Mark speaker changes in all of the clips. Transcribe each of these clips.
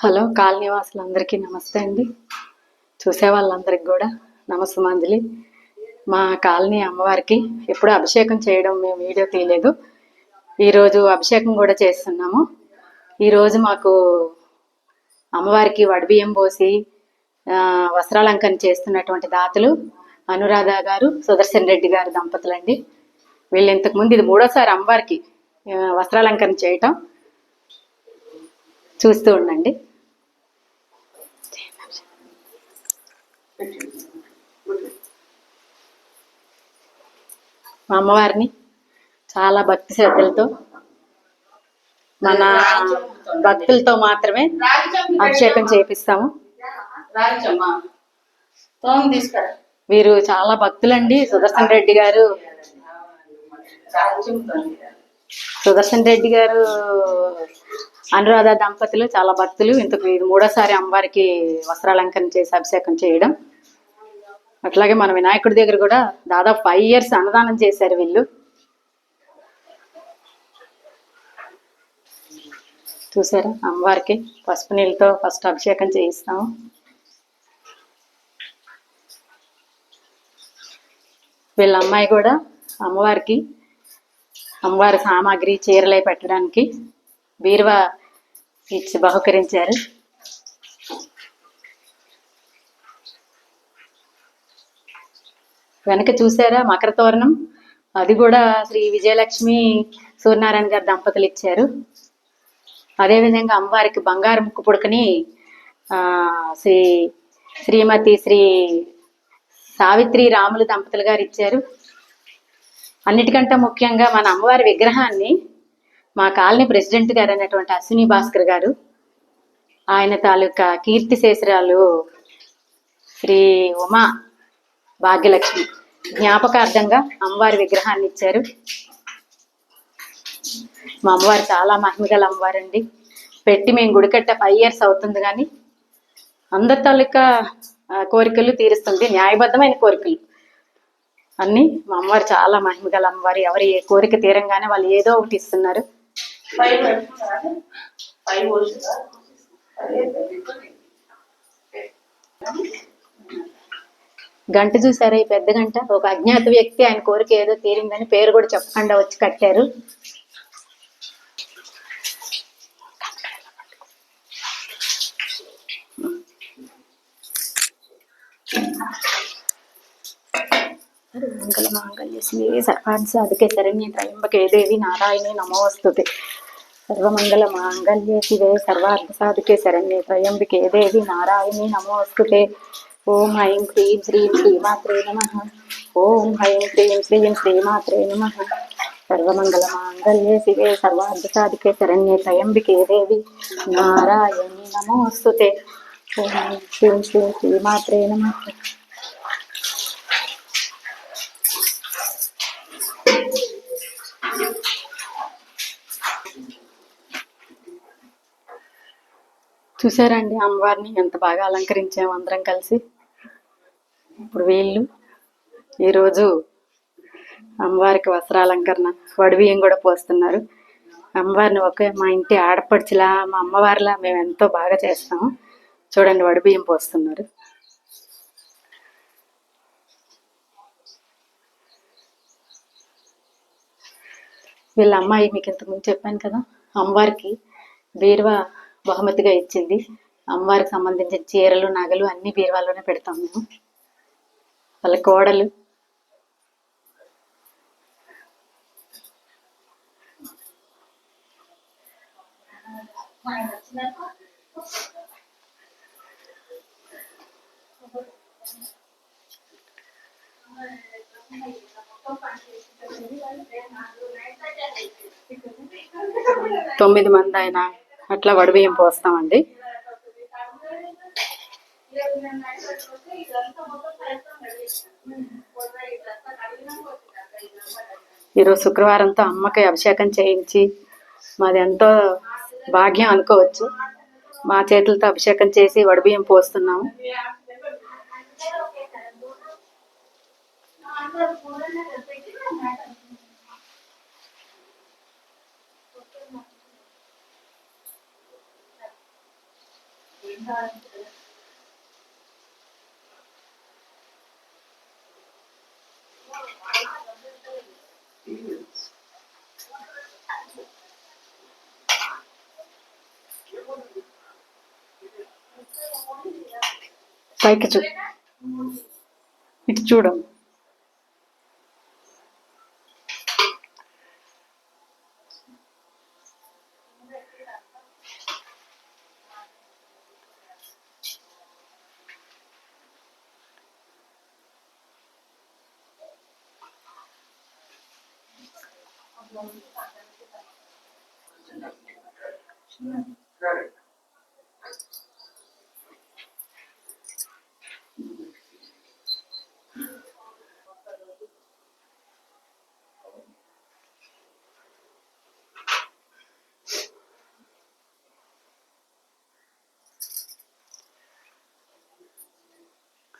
Speaker 1: Hello colony వాసులందరికీ నమస్తే అండి. చూసే వాళ్ళందరికీ కూడా నమస్సుమాంజలి. మా కాలనీ అమ్మవారికి ఎప్పుడు అభిషేకం చేయడం మేము వీడియో తీయలేదు. ఈరోజు అభిషేకం కూడా చేస్తున్నాము. ఈరోజు మాకు అమ్మవారికి వడిబియ్యం పోసి వస్త్రాలంకరణ చేస్తున్నటువంటి దాతలు అనురాధ గారు సుదర్శన్ రెడ్డి గారు దంపతులండి. వీళ్ళు ఇంతకుముందు ఇది మూడోసారి అమ్మవారికి వస్త్రాలంకరణ చేయటం. చూస్తూ ఉండండి. మా అమ్మవారిని చాలా భక్తి శ్రద్ధలతో మన భక్తులతో మాత్రమే అభిషేకం చేపిస్తాము. వీరు చాలా భక్తులండి. సుదర్శన్ రెడ్డి గారు. సుదర్శన్ రెడ్డి గారు అనురాధ దంపతులు చాలా భక్తులు. ఇంతకు ఇది మూడోసారి అమ్మవారికి వస్త్రాలంకరణ చేసి అభిషేకం చేయడం. అట్లాగే మన వినాయకుడి దగ్గర కూడా దాదాపు ఫైవ్ ఇయర్స్ అన్నదానం చేశారు వీళ్ళు. చూసారా? అమ్మవారికి పసుపు నీళ్ళతో ఫస్ట్ అభిషేకం చేయిస్తాము. వీళ్ళ అమ్మాయి కూడా అమ్మవారికి అమ్మవారి సామాగ్రి చీరలై పెట్టడానికి బీరువా ఇచ్చి బహుకరించారు వెనక చూసారా మకర తోరణం? అది కూడా శ్రీ విజయలక్ష్మి సూర్యనారాయణ గారి దంపతులు ఇచ్చారు. అదేవిధంగా అమ్మవారికి బంగారు ముక్కు పుడకని శ్రీ శ్రీమతి శ్రీ సావిత్రి రాములు దంపతులు గారు ఇచ్చారు. అన్నిటికంటే ముఖ్యంగా మన అమ్మవారి విగ్రహాన్ని మా కాలనీ ప్రెసిడెంట్ గారు అయినటువంటి అశ్విని భాస్కర్ గారు ఆయన తాలూకా కీర్తి శేషరాలు శ్రీ ఉమా భాగ్యలక్ష్మి జ్ఞాపకార్థంగా అమ్మవారి విగ్రహాన్ని ఇచ్చారు. మా అమ్మవారు చాలా మహిమగల అమ్మవారండి. పెట్టి మేము గుడికట్ట ఫైవ్ ఇయర్స్ అవుతుంది కానీ అందరి తాలూకా కోరికలు తీరుస్తుంది న్యాయబద్ధమైన కోరికలు. అన్ని మా అమ్మవారు చాలా మహిమగల అమ్మవారు. ఎవరి కోరిక తీరంగానే వాళ్ళు ఏదో ఒకటి ఇస్తున్నారు.
Speaker 2: ఫైవ్ ఫైవ్
Speaker 1: గంట చూసారా? ఈ పెద్ద గంట? ఒక అజ్ఞాత వ్యక్తి ఆయన కోరిక ఏదో తీరిందని పేరు కూడా చెప్పకుండా వచ్చి కట్టారు. మంగళ మాంగళ్య శ్రీ సర్వాన్ సాధకే శరణ్య త్రయంబకే దేవి నారాయణి నమోస్తుతే. సర్వమంగళ మాంగళ్యే శివే సర్వార్థ సాధుకే శరణ్యే త్రయంబికే దేవి నారాయణి నమోస్తుతే. ఓం ఐం హ్రీం శ్రీం శ్రీమాత్రే నమ. ఓం ఐం హ్రీం శ్రీం శ్రీమాత్రే నమ. సర్వమంగళ మాంగళ్యే శివే సర్వార్థ సాధుకే శరణ్యే త్రయంబికే దేవి నారాయణి నమోస్తుతే. ఓం ఐం హ్రీం శ్రీం శ్రీమాత్రే నమ. చూసారండి అమ్మవారిని ఎంత బాగా అలంకరించాము అందరం కలిసి. ఇప్పుడు వీళ్ళు ఈరోజు అమ్మవారికి వస్త్రాలంకరణ వడిబియ్యం కూడా పోస్తున్నారు. అమ్మవారిని ఒకే మా ఇంటి ఆడపడుచులా మా అమ్మవారిలా మేము ఎంతో బాగా చేస్తాము చూడండి వడిబియ్యం పోస్తున్నారు. వీళ్ళ అమ్మాయి మీకు ఇంతకుముందు చెప్పాను కదా అమ్మవారికి బీరువా బహుమతిగా ఇచ్చింది. అమ్మవారికి సంబంధించిన చీరలు నగలు అన్ని బీరువాలోనే పెడతాం మేము. వాళ్ళ కోడలు. తొమ్మిది మంది ఆయన అట్లా వడిబియ్యం పోస్తామండి. ఈరోజు శుక్రవారంతో అమ్మకి అభిషేకం చేయించి మాది ఎంతో భాగ్యం అనుకోవచ్చు. మా చేతులతో అభిషేకం చేసి వడిబియ్యం పోస్తున్నాము. పైకి చూ ఇటు చూడు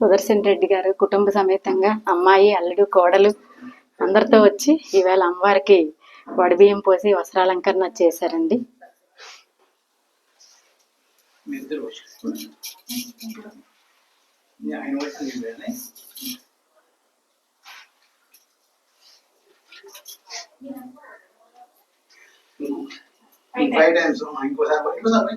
Speaker 1: సుదర్శన్ రెడ్డి గారు కుటుంబ సమేతంగా అమ్మాయి అల్లుడు కోడలు అందరితో వచ్చి ఈవేళ అమ్మవారికి వడబియ్యం పోసి వస్త్రాలంకరణ చేశారండి.
Speaker 3: ఫైవ్ టైమ్స్ ఇంకోసారి ఇంకోసారి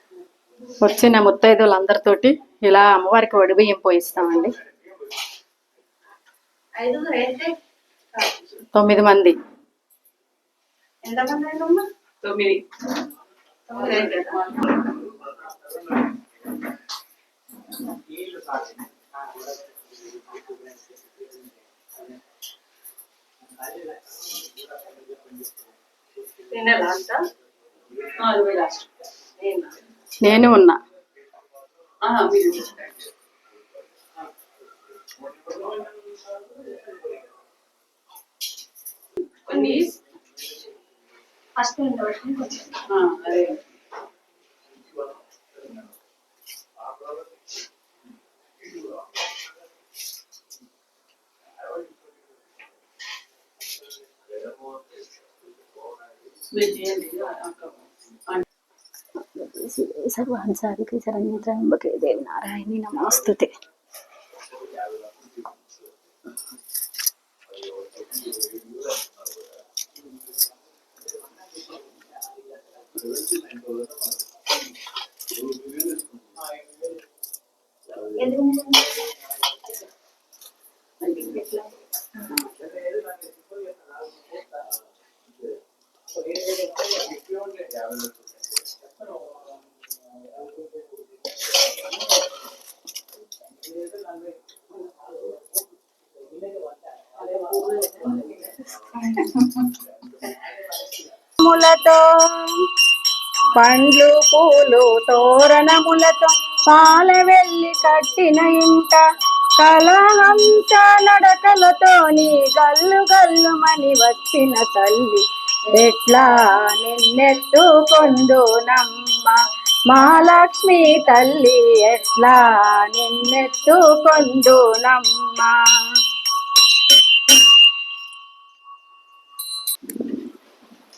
Speaker 1: వచ్చిన ముత్తైదువులందరితోటి ఇలా అమ్మవారికి వడిబియ్యం పోయిస్తామండి. తొమ్మిది మంది.
Speaker 2: లాస్ట్ నువ్వే లాస్ట్ నేను
Speaker 1: నేను ఉన్నా
Speaker 2: కొన్ని
Speaker 4: ఫస్ట్
Speaker 2: అదే. మీరు చేయండి అక్క
Speaker 1: సర్వాంసాదికి శరణ్య త్రయంబకే దేవి నారాయణి
Speaker 5: ములతో పండ్లు పూలు తోరణములతో పాల వెళ్ళి కట్టిన ఇంట. కలహంతా నడకలతో నీ గల్లు గల్లుమని వచ్చిన తల్లి. ఎట్లా నిన్నెత్తు కొందునమ్మ మహాలక్ష్మి తల్లి ఎట్లా నిన్నెత్తు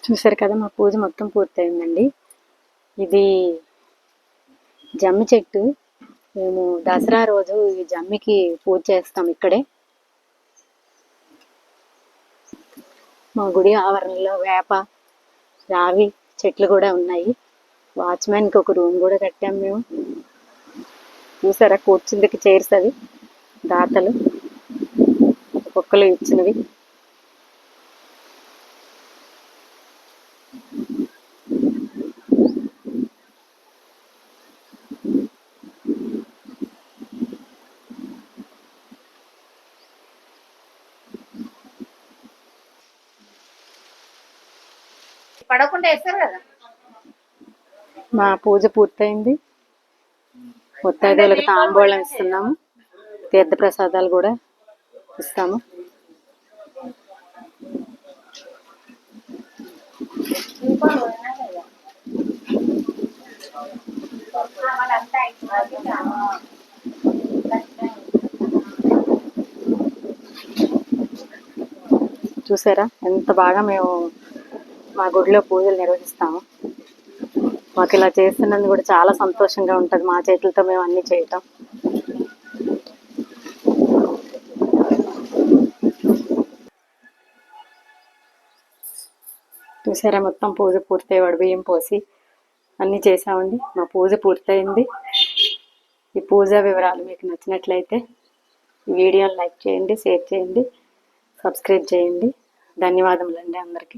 Speaker 1: చూసారు కదా మా పూజ మొత్తం పూర్తయిందండి. ఇది జమ్మి చెట్టు. మేము దసరా రోజు ఈ జమ్మికి పూజ చేస్తాం ఇక్కడే. మా గుడి ఆవరణలో వేప రావి చెట్లు కూడా ఉన్నాయి. వాచ్మెన్కి ఒక రూమ్ కూడా కట్టాం మేము. చూసారా కూర్చుందికి చైర్స్ అవి దాతలు. ఒక్కొక్కరు ఇచ్చినవి.
Speaker 4: వేస్తారు కదా?
Speaker 1: మా పూజ పూర్తయింది. ముత్తైదువులకు తాంబూలం ఇస్తున్నాము. తీర్థ ప్రసాదాలు కూడా ఇస్తాము. చూసారా? ఎంత బాగా మేము మా గుడిలో పూజలు నిర్వహిస్తాము. మాకు ఇలా చేస్తున్నందుకు కూడా చాలా సంతోషంగా ఉంటుంది. మా చేతులతో మేము అన్ని చేయటం. చూసారా? మొత్తం పూజ పూర్తయి బియ్యం పోసి అన్నీ చేసామండి మా పూజ పూర్తయింది. ఈ పూజా వివరాలు మీకు నచ్చినట్లయితే ఈ వీడియోని లైక్ చేయండి షేర్ చేయండి సబ్స్క్రైబ్ చేయండి. ధన్యవాదములండి అందరికీ.